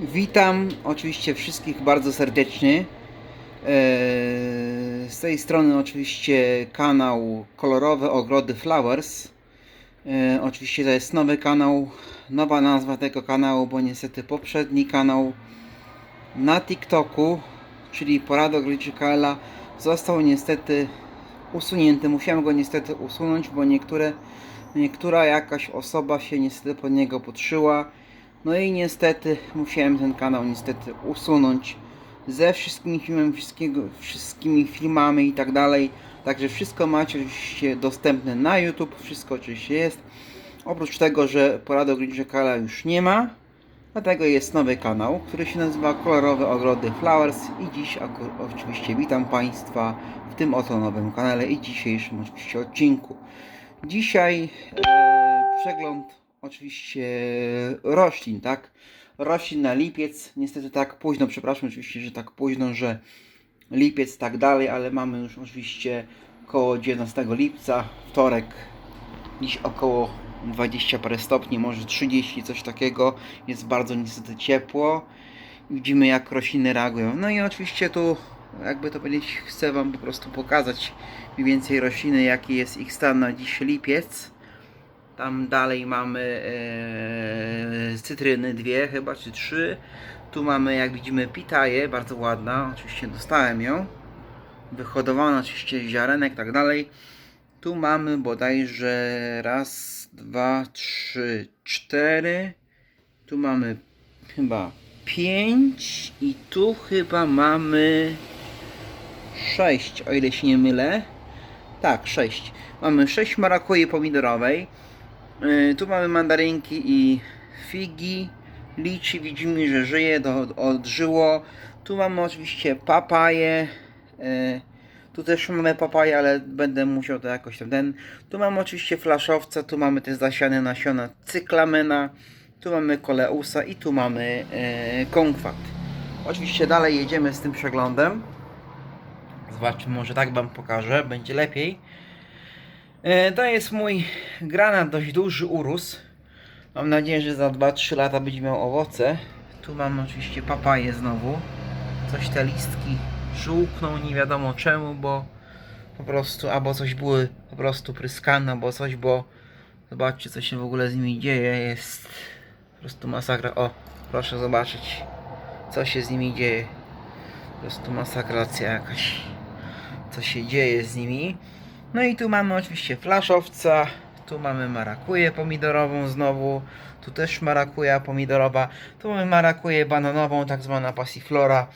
Witam oczywiście wszystkich bardzo serdecznie. Eee, Z tej strony oczywiście kanał Kolorowe Ogrody Flowers. Eee, Oczywiście to jest nowy kanał, nowa nazwa tego kanału, bo niestety poprzedni kanał na TikToku, czyli Porada Ogrodnicza został niestety usunięty. Musiałem go niestety usunąć, bo niektóre, niektóra jakaś osoba się niestety pod niego podszyła. No i niestety musiałem ten kanał niestety usunąć ze wszystkimi filmami, wszystkiego, wszystkimi filmami i tak dalej. Także wszystko macie oczywiście dostępne na YouTube, wszystko oczywiście jest. Oprócz tego, że porady ogrodnicze Kala już nie ma, dlatego jest nowy kanał, który się nazywa Kolorowe Ogrody Flowers i dziś oczywiście witam Państwa w tym oto nowym kanale i dzisiejszym oczywiście odcinku. Dzisiaj e, przegląd oczywiście roślin, tak? Roślin na lipiec. Niestety tak późno, przepraszam oczywiście, że tak późno, że lipiec tak dalej, ale mamy już oczywiście około 19 lipca, wtorek, dziś około 20 parę stopni, może 30, coś takiego. Jest bardzo niestety ciepło. Widzimy jak rośliny reagują. No i oczywiście tu, jakby to powiedzieć, chcę Wam po prostu pokazać mniej więcej rośliny, jaki jest ich stan na dziś lipiec. Tam dalej mamy e, cytryny, dwie chyba, czy trzy. Tu mamy, jak widzimy, pitaję, bardzo ładna. Oczywiście dostałem ją. Wyhodowana oczywiście ziarenek, tak dalej. Tu mamy bodajże raz, dwa, trzy, cztery. Tu mamy chyba pięć. I tu chyba mamy sześć, o ile się nie mylę. Tak, sześć. Mamy sześć marakuje pomidorowej. Yy, tu mamy mandarynki i figi. Liczy, widzimy, że żyje, do, odżyło. Tu mamy oczywiście papaję. Yy, tu też mamy papaję, ale będę musiał to jakoś tam ten. Tu mamy oczywiście flaszowca, tu mamy te zasiane nasiona cyklamena. Tu mamy koleusa i tu mamy yy, konkwat. Oczywiście dalej jedziemy z tym przeglądem. Zobaczmy, może tak Wam pokażę, będzie lepiej. E, To jest mój granat, dość duży urósł. Mam nadzieję, że za 2-3 lata będzie miał owoce. Tu mam oczywiście papaję znowu. Coś te listki żółkną, nie wiadomo czemu, bo po prostu albo coś były po prostu pryskane, albo coś, bo zobaczcie co się w ogóle z nimi dzieje. Jest po prostu masakra. O, proszę zobaczyć co się z nimi dzieje. Po prostu masakracja jakaś. Co się dzieje z nimi. No i tu mamy oczywiście flaszowca, tu mamy marakuję pomidorową znowu, tu też marakuja pomidorowa, tu mamy marakuję bananową, tak zwana passiflora,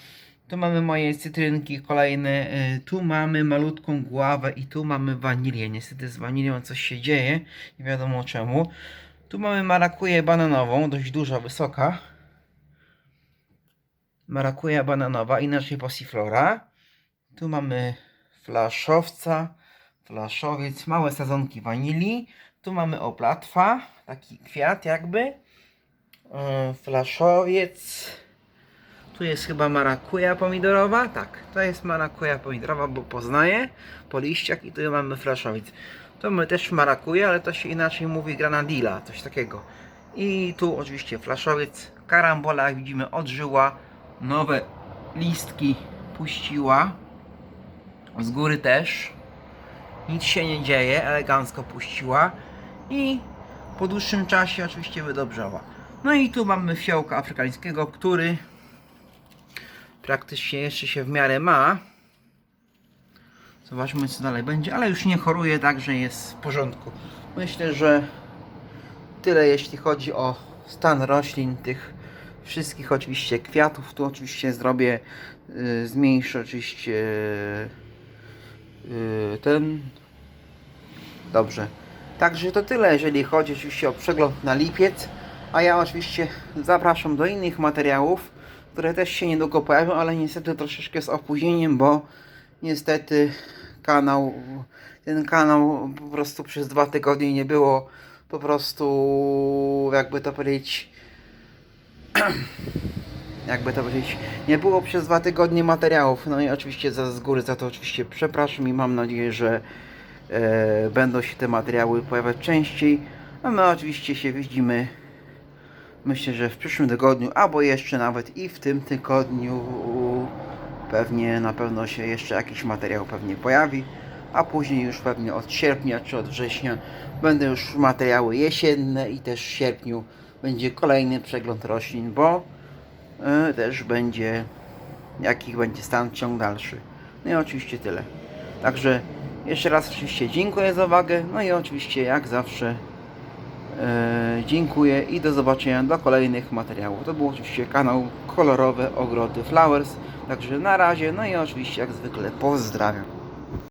tu mamy moje cytrynki kolejne, y, tu mamy malutką gławę i tu mamy wanilię. Niestety z wanilią coś się dzieje, nie wiadomo czemu. Tu mamy marakuję bananową, dość duża, wysoka. Marakuja bananowa, inaczej passiflora. Tu mamy flaszowca, flaszowiec, małe sadzonki wanilii. Tu mamy oplatwa, taki kwiat jakby. Yy, Flaszowiec. Tu jest chyba marakuja pomidorowa. Tak, to jest marakuja pomidorowa, bo poznaję po liściach i tu mamy flaszowiec. To mamy też marakuja, ale to się inaczej mówi granadilla, coś takiego. I tu oczywiście flaszowiec. Karambola, jak widzimy, odżyła. Nowe listki puściła. Z góry też. Nic się nie dzieje, elegancko puściła. I po dłuższym czasie oczywiście wydobrzała. No i tu mamy fiołka afrykańskiego, który praktycznie jeszcze się w miarę ma. Zobaczmy co dalej będzie, ale już nie choruje, także jest w porządku. Myślę, że tyle jeśli chodzi o stan roślin, tych wszystkich oczywiście kwiatów. Tu oczywiście zrobię, y, zmniejszę oczywiście y, ten. Dobrze. Także to tyle, jeżeli chodzi oczywiście o przegląd na lipiec. A ja oczywiście zapraszam do innych materiałów, które też się niedługo pojawią, ale niestety troszeczkę z opóźnieniem, bo niestety kanał, ten kanał po prostu przez dwa tygodnie nie było po prostu, jakby to powiedzieć, jakby to powiedzieć, nie było przez dwa tygodnie materiałów. No i oczywiście za, z góry za to oczywiście przepraszam i mam nadzieję, że e, będą się te materiały pojawiać częściej. A my oczywiście się widzimy Myślę, że w przyszłym tygodniu, albo jeszcze nawet i w tym tygodniu pewnie na pewno się jeszcze jakiś materiał pewnie pojawi, a później już pewnie od sierpnia czy od września będą już materiały jesienne i też w sierpniu będzie kolejny przegląd roślin, bo też będzie jaki będzie stan ciąg dalszy. No i oczywiście tyle. Także jeszcze raz oczywiście dziękuję za uwagę, no i oczywiście jak zawsze e, dziękuję i do zobaczenia do kolejnych materiałów. To był oczywiście kanał Kolorowe Ogrody Flowers. Także na razie, no i oczywiście jak zwykle pozdrawiam.